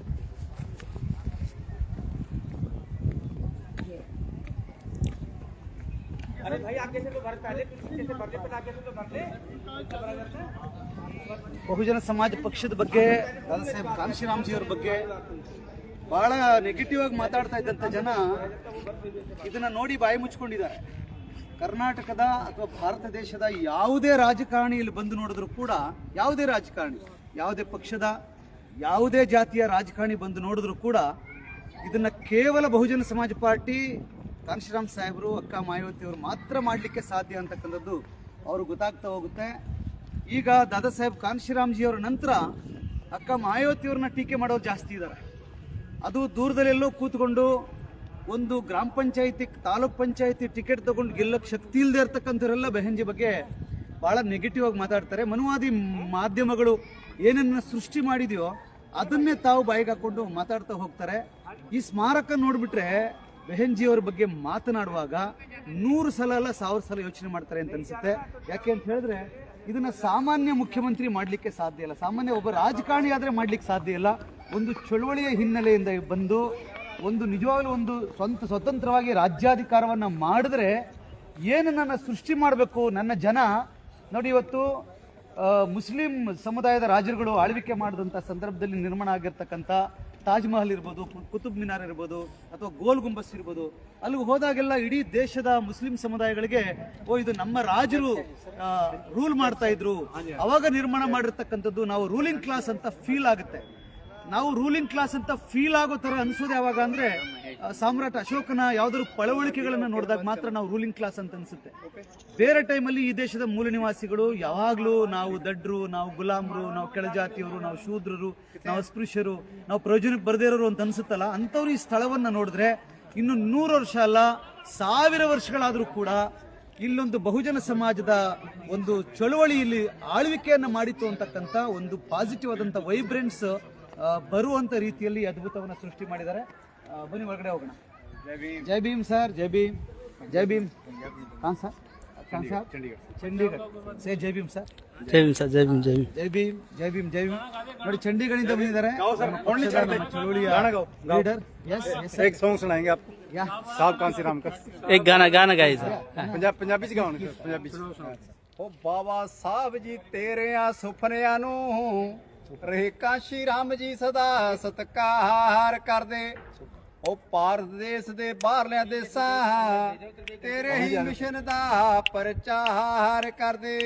अरे भाई आगे से तो भर पहले फिर पीछे से भर ले फिर आगे से तो भर ले ಬಹುಜನ ಸಮಾಜ ಪಕ್ಷದ ಬಗ್ಗೆ ದಾದಾ ಸಾಹೇಬ್ ಕಾಂಶಿರಾಮ್ಜಿ ಅವ್ರ ಬಗ್ಗೆ ಬಹಳ ನೆಗೆಟಿವ್ ಆಗಿ ಮಾತಾಡ್ತಾ ಇದ್ದಂಥ ಜನ ಇದನ್ನ ನೋಡಿ ಬಾಯಿ ಮುಚ್ಕೊಂಡಿದ್ದಾರೆ ಕರ್ನಾಟಕದ ಅಥವಾ ಭಾರತ ದೇಶದ ಯಾವುದೇ ರಾಜಕಾರಣಿ ಇಲ್ಲಿ ಬಂದು ನೋಡಿದ್ರು ಕೂಡ ಯಾವುದೇ ರಾಜಕಾರಣಿ ಯಾವುದೇ ಪಕ್ಷದ ಯಾವುದೇ ಜಾತಿಯ ರಾಜಕಾರಣಿ ಬಂದು ನೋಡಿದ್ರು ಕೂಡ ಇದನ್ನ ಕೇವಲ ಬಹುಜನ ಸಮಾಜ ಪಾರ್ಟಿ ಕಾಂಶಿರಾಮ್ ಸಾಹೇಬರು, ಅಕ್ಕ ಮಾಯಾವತಿ ಅವರು ಮಾತ್ರ ಮಾಡಲಿಕ್ಕೆ ಸಾಧ್ಯ ಅಂತಕ್ಕಂಥದ್ದು ಅವರು ಗೊತ್ತಾಗ್ತಾ ಹೋಗುತ್ತೆ. ಈಗ ದಾದಾ ಸಾಹೇಬ್ ಕಾಂಶಿರಾಮ್ಜಿಯವ್ರ ನಂತರ ಅಕ್ಕ ಮಾಯಾವತಿಯವ್ರನ್ನ ಟೀಕೆ ಮಾಡೋರು ಜಾಸ್ತಿ ಇದ್ದಾರೆ ಅದು ದೂರದಲ್ಲೆಲ್ಲೋ ಕೂತ್ಕೊಂಡು ಒಂದು ಗ್ರಾಮ ಪಂಚಾಯಿತಿ, ತಾಲೂಕ್ ಪಂಚಾಯಿತಿ ಟಿಕೆಟ್ ತಗೊಂಡು ಗೆಲ್ಲಕ್ಕೆ ಶಕ್ತಿ ಇಲ್ಲದೆ ಇರ್ತಕ್ಕಂಥವರೆಲ್ಲ ಬೆಹಂಜಿ ಬಗ್ಗೆ ಭಾಳ ನೆಗೆಟಿವ್ ಆಗಿ ಮಾತಾಡ್ತಾರೆ. ಮನುವಾದಿ ಮಾಧ್ಯಮಗಳು ಏನನ್ನ ಸೃಷ್ಟಿ ಮಾಡಿದೆಯೋ ಅದನ್ನೇ ತಾವು ಬಾಯಿಗೆ ಹಾಕೊಂಡು ಮಾತಾಡ್ತಾ ಹೋಗ್ತಾರೆ. ಈ ಸ್ಮಾರಕ ನೋಡ್ಬಿಟ್ರೆ ಬೆಹನ್ಜಿ ಅವ್ರ ಬಗ್ಗೆ ಮಾತನಾಡುವಾಗ ನೂರು ಸಲ ಅಲ್ಲ, ಸಾವಿರ ಸಲ ಯೋಚನೆ ಮಾಡ್ತಾರೆ ಅಂತ ಅನ್ಸುತ್ತೆ. ಯಾಕೆ ಅಂತ ಹೇಳಿದ್ರೆ, ಇದನ್ನ ಸಾಮಾನ್ಯ ಮುಖ್ಯಮಂತ್ರಿ ಮಾಡ್ಲಿಕ್ಕೆ ಸಾಧ್ಯ ಇಲ್ಲ. ಸಾಮಾನ್ಯ ಒಬ್ಬ ರಾಜಕಾರಣಿ ಆದ್ರೆ ಮಾಡ್ಲಿಕ್ಕೆ ಸಾಧ್ಯ ಇಲ್ಲ. ಒಂದು ಚಳುವಳಿಯ ಹಿನ್ನೆಲೆಯಿಂದ ಬಂದು, ಒಂದು ನಿಜವಾಗ್ಲೂ ಒಂದು ಸ್ವಂತ, ಸ್ವತಂತ್ರವಾಗಿ ರಾಜ್ಯಾಧಿಕಾರವನ್ನ ಮಾಡಿದ್ರೆ ಏನು ನನ್ನ ಸೃಷ್ಟಿ ಮಾಡಬೇಕು? ನನ್ನ ಜನ, ನೋಡಿ ಇವತ್ತು ಮುಸ್ಲಿಂ ಸಮುದಾಯದ ರಾಜರುಗಳು ಆಳ್ವಿಕೆ ಮಾಡಿದಂಥ ಸಂದರ್ಭದಲ್ಲಿ ನಿರ್ಮಾಣ ಆಗಿರ್ತಕ್ಕಂಥ ತಾಜ್ ಮಹಲ್ ಇರ್ಬೋದು ಕುತುಬ್ ಮಿನಾರ್ ಇರ್ಬೋದು, ಅಥವಾ ಗೋಲ್ ಗುಂಬಸ್ ಇರ್ಬೋದು, ಅಲ್ಲಿಗೆ ಹೋದಾಗೆಲ್ಲ ಇಡೀ ದೇಶದ ಮುಸ್ಲಿಂ ಸಮುದಾಯಗಳಿಗೆ, ಓ, ಇದು ನಮ್ಮ ರಾಜರು ರೂಲ್ ಮಾಡ್ತಾ ಇದ್ರು. ಅವಾಗ ನಿರ್ಮಾಣ ಮಾಡಿರ್ತಕ್ಕಂಥದ್ದು ನಾವು ರೂಲಿಂಗ್ ಕ್ಲಾಸ್ ಅಂತ ಫೀಲ್ ಆಗುತ್ತೆ. ನಾವು ರೂಲಿಂಗ್ ಕ್ಲಾಸ್ ಅಂತ ಫೀಲ್ ಆಗೋ ತರ ಅನ್ಸೋದು ಯಾವಾಗ ಅಂದ್ರೆ ಸಾಮ್ರಾಟ್ ಅಶೋಕನ ಯಾವ್ದಾದ್ರು ಪಳವಳಿಕೆಗಳನ್ನ ನೋಡಿದಾಗ ಮಾತ್ರ ನಾವು ರೂಲಿಂಗ್ ಕ್ಲಾಸ್ ಅಂತ ಅನ್ಸುತ್ತೆ. ಬೇರೆ ಟೈಮಲ್ಲಿ ಈ ದೇಶದ ಮೂಲ ನಿವಾಸಿಗಳು ಯಾವಾಗ್ಲೂ ನಾವು ದಡ್ರು, ನಾವು ಗುಲಾಮ್ರು, ನಾವು ಕೆಳಜಾತಿಯವರು, ನಾವು ಶೂದ್ರರು, ನಾವು ಅಸ್ಪೃಶ್ಯರು ನಾವು ಪ್ರಯೋಜನಕ್ಕೆ ಬರ್ದೇ ಇರೋರು ಅಂತ ಅನ್ಸುತ್ತಲ್ಲ, ಅಂಥವ್ರು ಈ ಸ್ಥಳವನ್ನ ನೋಡಿದ್ರೆ ಇನ್ನು ನೂರು ವರ್ಷ ಅಲ್ಲ, ಸಾವಿರ ವರ್ಷಗಳಾದರೂ ಕೂಡ ಇಲ್ಲೊಂದು ಬಹುಜನ ಸಮಾಜದ ಒಂದು ಚಳುವಳಿಯಲ್ಲಿ ಆಳ್ವಿಕೆಯನ್ನ ಮಾಡಿತ್ತು ಅಂತಕ್ಕಂಥ ಒಂದು ಪಾಸಿಟಿವ್ ಆದಂಥ ವೈಬ್ರೆನ್ಸ್ ಬರುವಂಥ ರೀತಿಯಲ್ಲಿ ಅದ್ಭುತವನ್ನು ಸೃಷ್ಟಿ ಮಾಡಿದ್ದಾರೆ ಬನ್ನಿ ಒಳಗಡೆ ಹೋಗೋಣ ಜೈ ಭೀಮ್ ಸರ್ ಜೈ ಭೀಮ್ ಜೈ ಭೀಮ್ ಹಾಂ ಸರ್ ಚಂಡೀಗಢ ಜೈ ಭೀಮ್ ಸರ್ ಜೈ ಭೀಮ್ ಸರ್ ಜೈ ಭೀಮ್ ಜೈ ಭೀಮ್ ಜೈ ಭೀಮ್ ಜೈ ಭೀಮ್ ಜೈ ಭೀಮ್ ನೋಡಿ ಚಂಡೀಗಢದಿಂದ ಬಂದಿದ್ದಾರೆ ಲೀಡರ್ यस यस एक सॉन्ग सुनाएँगे आप या साहब कांसी राम का एक गाना गाना गाइए सर पंजाब पंजाबी च गाओ पंजाबी ओ बाबा साहब जी तेरे आ सुपनयां नु ਰਹੇ ਕਾਸ਼ੀ ਰਾਮ ਜੀ ਸਦਾ ਸਤਕਾਰ ਕਰਦੇ। ਉਹ ਭਾਰਤ ਦੇਸ਼ ਦੇ ਬਾਹਰਲਿਆਂ ਦੇਸਾਂ ਤੇਰੇ ਹੀ ਮਿਸ਼ਨ ਦਾ ਪ੍ਰਚਾਰ ਕਰਦੇ।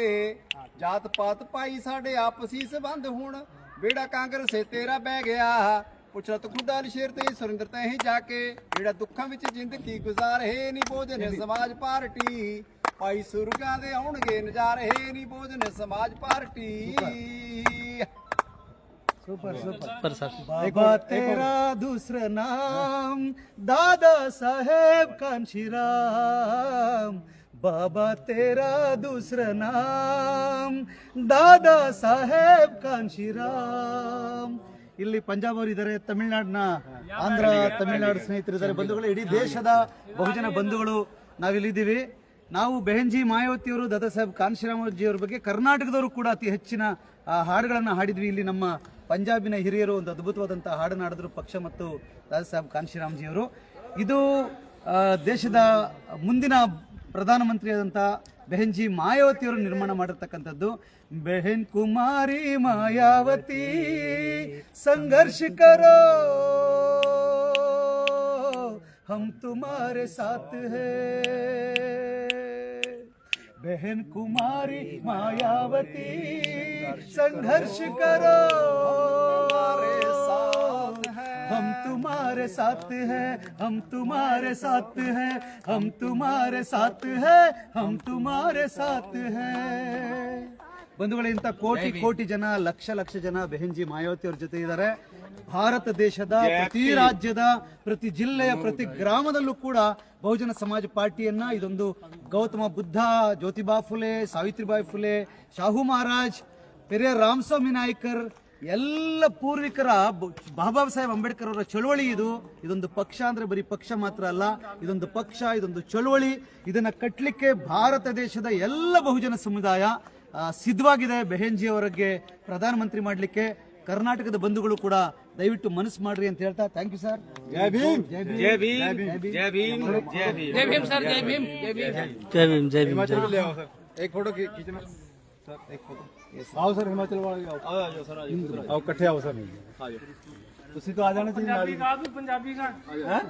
ਜਾਤ ਪਾਤ ਭਾਈ ਸਾਡੇ ਆਪਸੀ ਸੰਬੰਧ ਹੁਣ। ਬੇੜਾ ਕਾਂਗਰਸੇ ਤੇਰਾ ਬਹਿ ਗਿਆ। ਪੁੱਛਣਾ ਤੂੰ ਖੁਦਾ ਸ਼ੇਰ ਤੇ ਸੁਰਿੰਦਰ ਤੇ ਹੀ ਜਾ ਕੇ। ਜਿਹੜਾ ਦੁੱਖਾਂ ਵਿੱਚ ਜ਼ਿੰਦਗੀ ਗੁਜ਼ਾਰੇ ਨਹੀਂ ਬੋਝਨ ਸਮਾਜ ਪਾਰਟੀ। ਭਾਈ ਸੁਰਗਾਂ ਦੇ ਆਉਣਗੇ ਨਜ਼ਾਰੇ ਨਹੀਂ Bahujan Samaj Party. Super super पर सर बाबा तेरा दूसरा नाम दादा साहेब कांशीराम बाबा तेरा दूसरा नाम दादा ಸಾಹೇಬ್ ಕಾಂಶಿರಾಮ್ ಇಲ್ಲಿ ಪಂಜಾಬ್ ಅವರು ಇದ್ದಾರೆ ತಮಿಳ್ನಾಡಿನ ಆಂಧ್ರ ತಮಿಳ್ನಾಡು ಸ್ನೇಹಿತರು ಇದ್ದಾರೆ ಬಂಧುಗಳು ಇಡೀ ದೇಶದ ಬಹುಜನ ಬಂಧುಗಳು ನಾವಿಲ್ಲಿದ್ದೀವಿ ನಾವು ಬೆಹನ್ಜಿ ಮಾಯಾವತಿಯವರು ದಾದಾ ಸಾಹೇಬ್ ಕಾನ್ಶಿರಾಮಜಿ ಅವರ ಬಗ್ಗೆ ಕರ್ನಾಟಕದವರು ಕೂಡ ಅತಿ ಹೆಚ್ಚಿನ ಹಾಡುಗಳನ್ನು ಹಾಡಿದ್ವಿ. ಇಲ್ಲಿ ನಮ್ಮ ಪಂಜಾಬಿನ ಹಿರಿಯರು ಒಂದು ಅದ್ಭುತವಾದಂಥ ಹಾಡನ್ನು ಹಾಡಿದ್ರು ಪಕ್ಷ ಮತ್ತು ದಾದಾ ಸಾಹೇಬ್ ಕಾನ್ಶಿರಾಮ್ಜಿ ಅವರು ಇದು ದೇಶದ ಮುಂದಿನ ಪ್ರಧಾನಮಂತ್ರಿಯಾದಂಥ ಬೆಹೆಂಜಿ ಮಾಯಾವತಿಯವರು ನಿರ್ಮಾಣ ಮಾಡಿರ್ತಕ್ಕಂಥದ್ದು. ಬೆಹೆನ್ ಕುಮಾರಿ ಮಾಯಾವತಿ ಸಂಘರ್ಷ ಕರೋ हम तुम्हारे साथ हैं। बहन कुमारी मायावती संघर्ष करो। हम तुम्हारे साथ हैं हम तुम्हारे साथ हैं हम तुम्हारे साथ हैं हम तुम्हारे साथ हैं। ಬಂಧುಗಳೇ ಇಂಥ ಕೋಟಿ ಕೋಟಿ ಜನ ಲಕ್ಷ ಲಕ್ಷ ಜನ ಬೆಹೆಂಜಿ ಮಾಯಾವತಿ ಅವ್ರ ಜೊತೆ ಇದ್ದಾರೆ. ಭಾರತ ದೇಶದ ಪ್ರತಿ ರಾಜ್ಯದ ಪ್ರತಿ ಜಿಲ್ಲೆಯ ಪ್ರತಿ ಗ್ರಾಮದಲ್ಲೂ ಕೂಡ ಬಹುಜನ ಸಮಾಜ ಪಾರ್ಟಿಯನ್ನ ಇದೊಂದು ಗೌತಮ ಬುದ್ಧ ಜ್ಯೋತಿಬಾ ಫುಲೆ ಸಾವಿತ್ರಿಬಾಯಿ ಫುಲೆ ಶಾಹು ಮಹಾರಾಜ್ ಪೆರಿಯ ರಾಮಸ್ವಾಮಿ ನಾಯ್ಕರ್ ಎಲ್ಲ ಪೂರ್ವಿಕರ ಬಾಬಾ ಸಾಹೇಬ್ ಅಂಬೇಡ್ಕರ್ ಅವರ ಚಳುವಳಿ ಇದು. ಇದೊಂದು ಪಕ್ಷ ಅಂದ್ರೆ ಬರೀ ಪಕ್ಷ ಮಾತ್ರ ಅಲ್ಲ ಇದೊಂದು ಪಕ್ಷ ಇದೊಂದು ಚಳುವಳಿ. ಇದನ್ನ ಕಟ್ಟಲಿಕ್ಕೆ ಭಾರತ ದೇಶದ ಎಲ್ಲ ಬಹುಜನ ಸಮುದಾಯ ಸಿದ್ಧವಾಗಿದೆ ಬೆಹೆನ್ಜಿ ಅವರಿಗೆ ಪ್ರಧಾನಮಂತ್ರಿ ಮಾಡಲಿಕ್ಕೆ ಕರ್ನಾಟಕದ ಬಂಧುಗಳು ಕೂಡ ದಯವಿಟ್ಟು ಮನಸ್ಸು ಮಾಡ್ರಿ ಅಂತ ಹೇಳ್ತಾ ಥ್ಯಾಂಕ್ ಯು ಸರ್ ಜೈ ಭೀಮ್ ಜೈ ಭೀಮ್ जय भीम जय भीम जय भीम जय भीम सर जय भीम जय भीम जय भीम हिमाचल ले आओ सर एक फोटो खी- खींचना सर एक फोटो आओ सर हिमाचल वाले आओ आओ आओ सर आओ इकट्ठे आओ सर आ जाओ ਤੁਸੀਂ तो आ जाना चाहिए पंजाबी गा भी पंजाबी गा हैं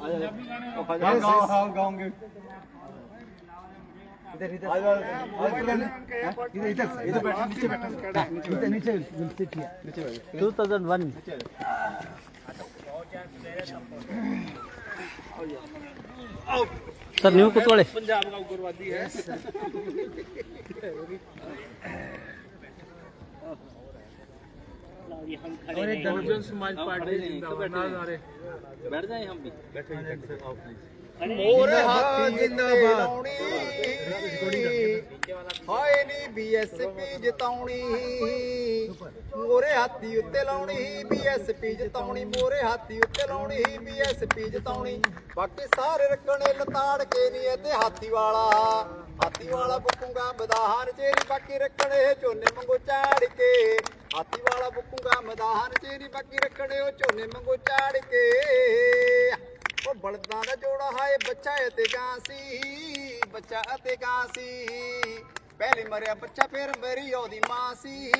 पंजाबी गाने गाओ गाओ गाओगे सर न्यू कुतवाड़े पंजाब का उग्रवादी है। और एक बहुजन समाज पार्टी बैठ जाए हम भी। बैठे प्लीज़ ਮੋਰ ਹਾਥੀ ਜਿੰਦਾਬਾਦ। ਹਾਏ ਨੀ ਬੀਐਸਪੀ ਜਿਤਾਉਣੀ। ਮੋਰੇ ਹਾਥੀ ਉੱਤੇ ਲਾਉਣੀ। ਬੀਐਸਪੀ ਜਿਤਾਉਣੀ। ਮੋਰੇ ਹਾਥੀ ਉੱਤੇ ਲਾਉਣੀ। ਬੀਐਸਪੀ ਜਿਤਾਉਣੀ। ਬਾਕੀ ਸਾਰੇ ਰੱਖਣੇ ਲਤਾੜ ਕੇ ਨਹੀਂ ਇਹ ਤੇ ਹਾਥੀ ਵਾਲਾ। ਹਾਥੀ ਵਾਲਾ ਬੁੱਕੂਗਾ ਮਦਾਹਨ ਚੇਰੀ ਬਾਕੀ ਰੱਖਣੇ ਝੋਨੇ ਮੰਗੋ ਚਾੜ ਕੇ। ਹਾਥੀ ਵਾਲਾ ਬੁੱਕੂਗਾ ਮਦਾਹਨ ਚੇਰੀ ਬਾਕੀ ਰੱਖਣੇ ਉਹ ਝੋਨੇ ਮੰਗੋ ਚਾੜ ਕੇ। ਉਹ ਬਲਦਾਂ ਦਾ ਜੋੜਾ ਹਾਏ, ਬੱਚਾ ਅਤੇ ਗਾਂ ਸੀ, ਬੱਚਾ ਅਤੇ ਗਾਂ ਸੀ। ਪਹਿਲੇ ਮਰਿਆ ਬੱਚਾ, ਫਿਰ ਮਰੀ ਉਹਦੀ ਮਾਂ ਸੀ,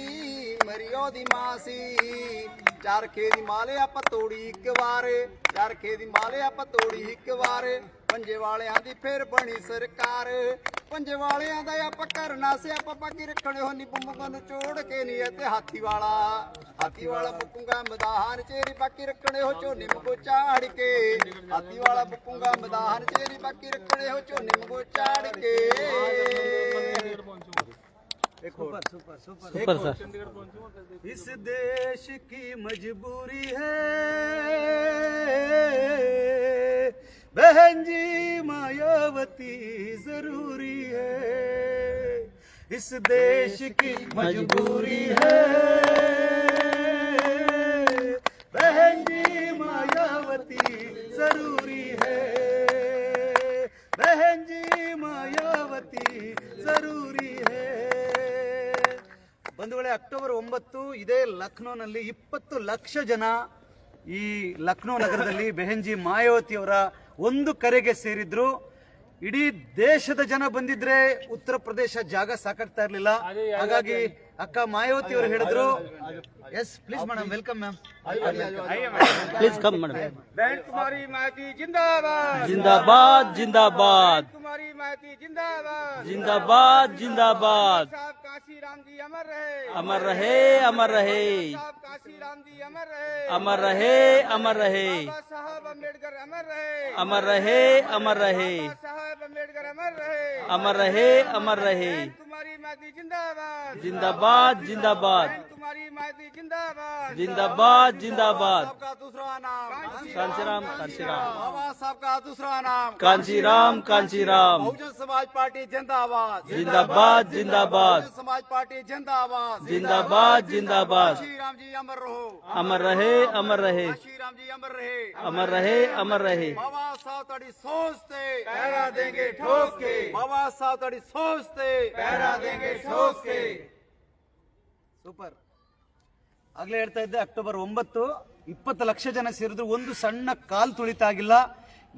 ਮਰੀ ਉਹਦੀ ਮਾਂ ਸੀ। ਚਰਖੇ ਦੀ ਮਾਲੇ ਆਪਾਂ ਤੋੜੀ ਇੱਕ ਵਾਰ, ਚਰਖੇ ਦੀ ਮਾਲੇ ਆਪਾਂ ਤੋੜੀ ਇੱਕ ਵਾਰ। ਪੰਜੇ ਵਾਲਿਆਂ ਦੀ ਫੇਰ ਬਣੀ ਸਰਕਾਰ। ਪੰਜੇ ਵਾਲਿਆਂ ਦਾ ਆਪਾਂ ਕਰਨਾ ਸੀ ਆਪਾਂ ਬਾਕੀ ਰੱਖਣੇ ਹੋ ਨੀ ਬੰਮਕਾਂ ਨੂੰ ਚੋੜ ਕੇ ਨੀ ਤੇ ਹਾਥੀ ਵਾਲਾ। ਹਾਥੀ ਵਾਲਾ ਮੁੱਕੂਗਾ ਮਦਾਹਨ ਚੇਰੀ ਬਾਕੀ ਰੱਖਣੇ ਹੋ ਝੋਨੇ ਮਗੋ ਚਾੜ ਕੇ। ਹਾਥੀ ਵਾਲਾ ਮੁੱਕੂਗਾ ਮਦਾਹਨ ਚੇਰੀ ਬਾਕੀ ਰੱਖਣੇ ਹੋ ਝੋਨੇ ਮਗੋ ਚਾੜ ਕੇ। एक और सुपर सुपर सुपर सर इस देश बहन जी मायावती जरूरी है इस देश की मजबूरी है बहन जी मायावती जरूरी है बहन जी मायावती जरूरी है ಬಂಧುಗಳೇ ಅಕ್ಟೋಬರ್ ಒಂಬತ್ತು ಇದೇ ಲಕ್ನೋನಲ್ಲಿ ಇಪ್ಪತ್ತು ಲಕ್ಷ ಜನ ಈ ಲಕ್ನೋ ನಗರದಲ್ಲಿ ಬೆಹೆಂಜಿ ಮಾಯಾವತಿ ಅವರ ಒಂದು ಕರೆಗೆ ಸೇರಿದ್ರು ಇಡೀ ದೇಶದ ಜನ ಬಂದಿದ್ರೆ ಉತ್ತರ ಪ್ರದೇಶ ಜಾಗ ಸಾಕಾಗ್ತಾ ಇರ್ಲಿಲ್ಲ. ಹಾಗಾಗಿ ಅಕ್ಕ ಮಾಯಾವತಿ ಅವರು ಹೇಳಿದ್ರು. Yes please madam welcome ma'am please come madam बहन तुम्हारी माती जिंदाबाद जिंदाबाद जिंदाबाद तुम्हारी माती जिंदाबाद जिंदाबाद जिंदाबाद काशी राम जी अमर रहे अमर रहे अमर रहे काशी राम जी अमर रहे अमर रहे अमर रहे साहब अंबेडकर अमर रहे अमर रहे अमर रहे साहब अंबेडकर अमर रहे अमर रहे अमर रहे तुम्हारी माती जिंदाबाद जिंदाबाद जिंदाबाद हमारी माइती जिंदाबाद। जिंदाबाद जिंदाबाद। सबका दूसरा नाम। कांशीराम कांशीराम। बाबा साहब का दूसरा नाम। कांशीराम कांशीराम। बहुजन समाज पार्टी जिंदाबाद। जिंदाबाद जिंदाबाद। समाज पार्टी जिंदाबाद। जिंदाबाद जिंदाबाद। श्री राम जी अमर रहो। अमर रहे अमर रहे। श्री राम जी अमर रहे। अमर रहे अमर रहे। बाबा साहब तड़ी सोचते पहरा देंगे ठोक के। बाबा साहब तड़ी सोचते पहरा देंगे ठोक के। सुपर। ಆಗ್ಲೇ ಹೇಳ್ತಾ ಇದ್ದೆ, ಅಕ್ಟೋಬರ್ ಒಂಬತ್ತು, ಇಪ್ಪತ್ತು ಲಕ್ಷ ಜನ ಸೇರಿದ್ರು, ಒಂದು ಸಣ್ಣ ಕಾಲ್ ತುಳಿತ ಆಗಿಲ್ಲ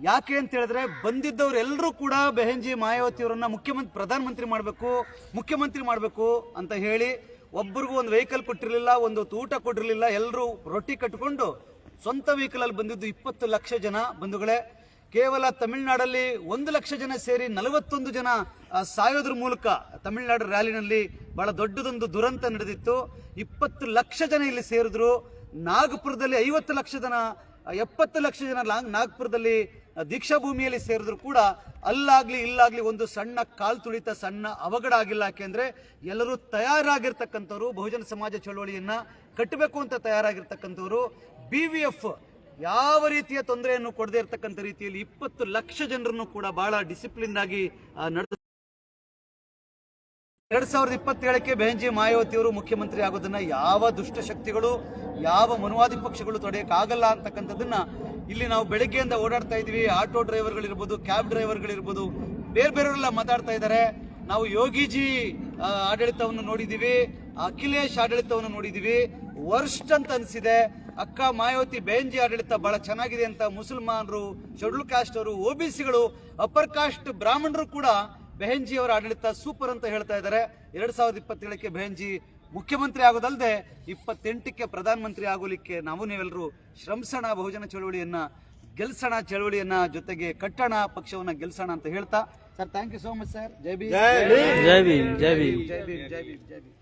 ಯಾಕೆ ಅಂತ ಹೇಳಿದ್ರೆ, ಬಂದಿದ್ದವ್ರು ಎಲ್ಲರೂ ಕೂಡ ಬೆಹೆಂಜಿ ಮಾಯಾವತಿ ಅವರನ್ನ ಮುಖ್ಯಮಂತ್ರಿ ಪ್ರಧಾನಮಂತ್ರಿ ಮಾಡಬೇಕು, ಮುಖ್ಯಮಂತ್ರಿ ಮಾಡಬೇಕು ಅಂತ ಹೇಳಿ ಒಬ್ಬರಿಗೂ ಒಂದು ವೆಹಿಕಲ್ ಕೊಟ್ಟಿರಲಿಲ್ಲ, ಒಂದು ಊಟ ಕೊಟ್ಟಿರಲಿಲ್ಲ, ಎಲ್ಲರೂ ರೊಟ್ಟಿ ಕಟ್ಟಿಕೊಂಡು ಸ್ವಂತ ವೆಹಿಕಲಲ್ಲಿ ಬಂದಿದ್ದು ಇಪ್ಪತ್ತು ಲಕ್ಷ ಜನ ಬಂಧುಗಳೇ. ಕೇವಲ ತಮಿಳುನಾಡಲ್ಲಿ ಒಂದು ಲಕ್ಷ ಜನ ಸೇರಿ ನಲವತ್ತೊಂದು ಜನ ಸಾಯೋದ್ರ ಮೂಲಕ ತಮಿಳುನಾಡು ರ್ಯಾಲಿನಲ್ಲಿ ಬಹಳ ದೊಡ್ಡದೊಂದು ದುರಂತ ನಡೆದಿತ್ತು. ಇಪ್ಪತ್ತು ಲಕ್ಷ ಜನ ಇಲ್ಲಿ ಸೇರಿದ್ರು. ನಾಗಪುರದಲ್ಲಿ ಐವತ್ತು ಲಕ್ಷ ಜನ, ಎಪ್ಪತ್ತು ಲಕ್ಷ ಜನ ನಾಗಪುರದಲ್ಲಿ ದೀಕ್ಷಾ ಭೂಮಿಯಲ್ಲಿ ಸೇರಿದ್ರು ಕೂಡ ಅಲ್ಲಾಗ್ಲಿ ಇಲ್ಲಾಗ್ಲಿ ಒಂದು ಸಣ್ಣ ಕಾಲ್ ತುಳಿತ, ಸಣ್ಣ ಅವಘಡ ಆಗಿಲ್ಲ. ಯಾಕೆಂದ್ರೆ ಎಲ್ಲರೂ ತಯಾರಾಗಿರ್ತಕ್ಕಂಥವ್ರು, ಬಹುಜನ ಸಮಾಜ ಚಳವಳಿಯನ್ನ ಕಟ್ಟಬೇಕು ಅಂತ ತಯಾರಾಗಿರ್ತಕ್ಕಂಥವ್ರು. ಬಿ ವಿ ಎಫ್ ಯಾವ ರೀತಿಯ ತೊಂದರೆಯನ್ನು ಕೊಡದೇ ಇರತಕ್ಕಂಥ ರೀತಿಯಲ್ಲಿ ಇಪ್ಪತ್ತು ಲಕ್ಷ ಜನರನ್ನು ಕೂಡ ಬಹಳ ಡಿಸಿಪ್ಲಿನ್ ಆಗಿ ನಡೆದ ಎರಡ್ ಸಾವಿರದ ಇಪ್ಪತ್ತೇಳಕ್ಕೆ ಬೆಹಂಜಿ ಮಾಯಾವತಿ ಅವರು ಮುಖ್ಯಮಂತ್ರಿ ಆಗೋದನ್ನ ಯಾವ ದುಷ್ಟಶಕ್ತಿಗಳು ಯಾವ ಮನುವಾದಿ ಪಕ್ಷಗಳು ತೊಡೆಯಕ್ಕಾಗಲ್ಲ ಅಂತಕ್ಕಂಥದ್ದನ್ನ ಇಲ್ಲಿ ನಾವು ಬೆಳಗ್ಗೆಯಿಂದ ಓಡಾಡ್ತಾ ಇದೀವಿ ಆಟೋ ಡ್ರೈವರ್ಗಳಿರ್ಬೋದು, ಕ್ಯಾಬ್ ಡ್ರೈವರ್ಗಳಿರ್ಬೋದು, ಬೇರೆ ಬೇರೆಯವರೆಲ್ಲ ಮಾತಾಡ್ತಾ ಇದ್ದಾರೆ. ನಾವು ಯೋಗಿಜಿ ಆಡಳಿತವನ್ನು ನೋಡಿದೀವಿ ಅಖಿಲೇಶ್ ಆಡಳಿತವನ್ನು ನೋಡಿದೀವಿ ವರ್ಸ್ಟ್ ಅಂತ ಅನ್ಸಿದೆ. ಅಕ್ಕ ಮಾಯಾವತಿ ಬೇಂಜಿ ಆಡಳಿತ ಬಹಳ ಚೆನ್ನಾಗಿದೆ ಅಂತ ಮುಸಲ್ಮಾನರು ಶೆಡ್ಯೂಲ್ ಕಾಸ್ಟ್ ಅವರು ಒ ಬಿ ಸಿಗಳು ಅಪ್ಪರ್ ಕಾಸ್ಟ್ ಬ್ರಾಹ್ಮಣರು ಕೂಡ ಬೆಹೆಂಜಿ ಅವರ ಆಡಳಿತ ಸೂಪರ್ ಅಂತ ಹೇಳ್ತಾ ಇದ್ದಾರೆ. ಎರಡ್ ಸಾವಿರದ ಇಪ್ಪತ್ತೇಳಕ್ಕೆ ಬೆಹೆಂಜಿ ಮುಖ್ಯಮಂತ್ರಿ ಆಗೋದಲ್ಲದೆ ಇಪ್ಪತ್ತೆಂಟಕ್ಕೆ ಪ್ರಧಾನಮಂತ್ರಿ ಆಗೋಲಿಕ್ಕೆ ನಾವು ನೀವೆಲ್ಲರೂ ಶ್ರಮಸಣ ಬಹುಜನ ಚಳವಳಿಯನ್ನ ಗೆಲ್ಸಣ ಚಳವಳಿಯನ್ನ ಜೊತೆಗೆ ಕಟ್ಟಣ ಪಕ್ಷವನ್ನ ಗೆಲ್ಸೋಣ ಅಂತ ಹೇಳ್ತಾ. Sir thank you so much sir Jai B Jai B Jai B Jai B Jai B Jai B